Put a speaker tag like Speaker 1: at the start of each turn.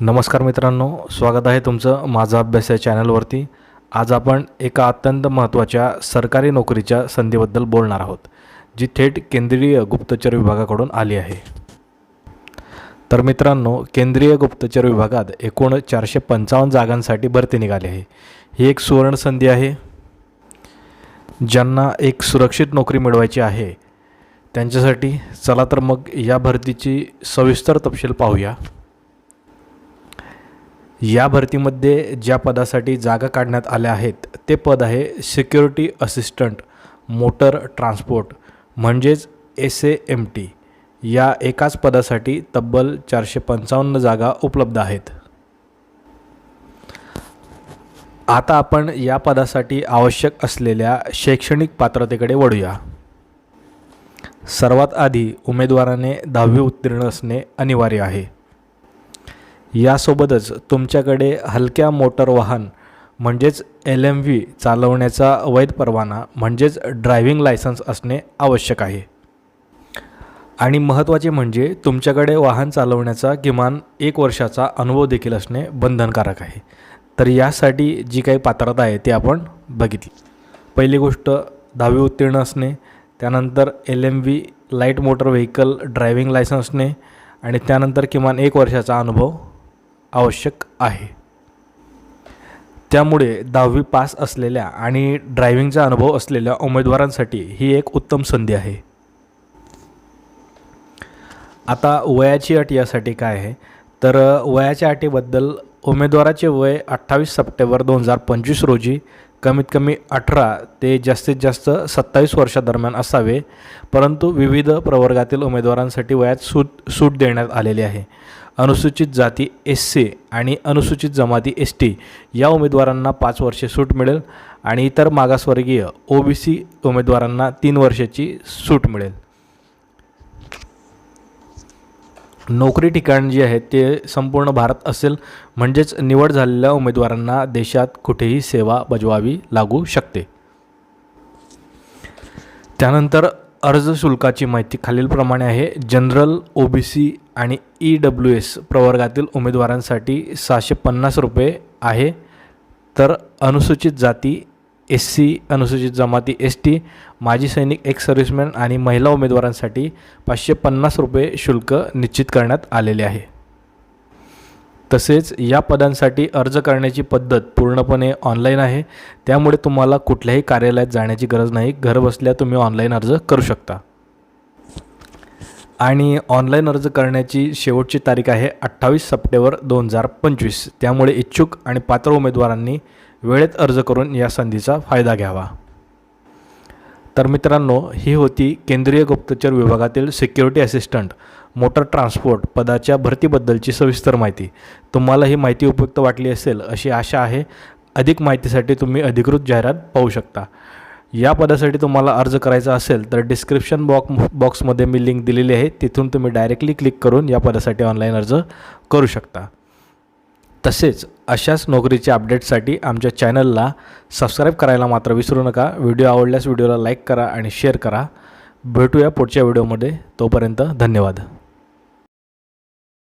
Speaker 1: नमस्कार मित्रांनो स्वागत आहे तुमचं माझा अभ्यास या चॅनलवरती. आज आपण एका अत्यंत महत्त्वाच्या सरकारी नोकरीच्या संधीबद्दल बोलणार आहोत जी थेट केंद्रीय गुप्तचर विभागाकडून आली आहे. तर मित्रांनो केंद्रीय गुप्तचर विभागात एकूण चारशे पंचावन्न जागांसाठी भरती निघाली आहे. ही एक सुवर्ण संधी आहे. ज्यांना एक सुरक्षित नोकरी मिळवायची आहे त्यांच्यासाठी चला तर मग या भरतीची सविस्तर तपशील पाहूया. या भरतीमध्ये ज्या पदासाठी जागा काढण्यात आल्या आहेत ते पद आहे सिक्युरिटी असिस्टंट मोटर ट्रान्सपोर्ट म्हणजेच एस ए एम टी या एकाच पदासाठी तब्बल चारशे पंचावन्न जागा उपलब्ध आहेत. आता आपण या पदासाठी आवश्यक असलेल्या शैक्षणिक पात्रतेकडे वळूया. सर्वात आधी उमेदवाराने दहावी उत्तीर्ण असणे अनिवार्य आहे. यासोबतच तुमच्याकडे हलक्या मोटर वाहन म्हणजेच एल एम व्ही चालवण्याचा वैध परवाना म्हणजेच ड्रायव्हिंग लायसन्स असणे आवश्यक आहे. आणि महत्त्वाचे म्हणजे तुमच्याकडे वाहन चालवण्याचा किमान एक वर्षाचा अनुभव देखील असणे बंधनकारक आहे. तर यासाठी जी काही पात्रता आहे ती आपण बघितली. पहिली गोष्ट दहावी उत्तीर्ण असणे त्यानंतर L M V light motor vehicle driving licence असणे आणि त्यानंतर किमान एक वर्षाचा अनुभव आवश्यक आहे. त्यामुळे दहावी पास असलेल्या आणि ड्रायव्हिंगचा अनुभव असलेल्या उमेदवारांसाठी ही एक उत्तम संधी आहे. आता वयाची अट यासाठी काय आहे? तर वयाच्या अटीबद्दल उमेदवाराचे वय अठ्ठावीस सप्टेंबर दोन हजार पंचवीस रोजी कमीत कमी अठरा ते जास्तीत जास्त सत्तावीस वर्षादरम्यान असावे परंतु विविध प्रवर्गातील उमेदवारांसाठी वयात सूट सूट देण्यात आलेली आहे. अनुसूचित जाती एस सी आणि अनुसूचित जमाती एस टी या उमेदवारांना पाच वर्षे सूट मिळेल आणि इतर मागासवर्गीय ओ बी सी उमेदवारांना तीन वर्षाची सूट मिळेल. नोकरी ठिकाण जे आहे ते संपूर्ण भारत असेल म्हणजेच निवड झालेल्या उमेदवारांना देशात कुठेही सेवा बजवावी लागू शकते. त्यानंतर अर्ज शुल्काची माहिती खालीलप्रमाणे आहे. जनरल ओ बी सी आणि ई डब्ल्यू एस प्रवर्गातील उमेदवारांसाठी सहाशे पन्नास रुपये आहे. तर अनुसूचित जाती एस सी अनुसूचित जमाती एस टी माजी सैनिक एक्स सर्व्हिसमॅन आणि महिला उमेदवारांसाठी पाचशे पन्नास रुपये शुल्क निश्चित करण्यात आलेले आहे. तसेच या पदांसाठी अर्ज करण्याची पद्धत पूर्णपणे ऑनलाईन आहे. त्यामुळे तुम्हाला कुठल्याही कार्यालयात जाण्याची गरज नाही. घरबसल्या तुम्ही ऑनलाईन अर्ज करू शकता. आणि ऑनलाईन अर्ज करण्याची शेवटची तारीख आहे अठ्ठावीस सप्टेंबर दोन हजार पंचवीस. त्यामुळे इच्छुक आणि पात्र उमेदवारांनी वेळेत अर्ज करून या संधीचा फायदा घ्यावा. तर मित्रांनो ही होती केंद्रीय गुप्तचर विभागातील सिक्युरिटी असिस्टंट मोटर ट्रान्सपोर्ट पदाच्या भरतीबद्दलची सविस्तर माहिती. तुम्हाला ही माहिती उपयुक्त वाटली असेल अशी आशा आहे. अधिक माहितीसाठी तुम्ही अधिकृत जाहिरात पाहू शकता. या पदासाठी तुम्हाला अर्ज करायचा असेल तर डिस्क्रिप्शन बॉक बॉक्समध्ये मी लिंक दिलेली आहे. तिथून तुम्ही डायरेक्टली क्लिक करून या पदासाठी ऑनलाईन अर्ज करू शकता. तसेच अशाच नोकरीच्या अपडेट्ससाठी आमच्या चॅनलला सबस्क्राईब करायला मात्र विसरू नका. व्हिडिओ आवडल्यास व्हिडिओला लाईक करा आणि शेअर करा. भेटूया पुढच्या व्हिडिओमध्ये. तोपर्यंत धन्यवाद.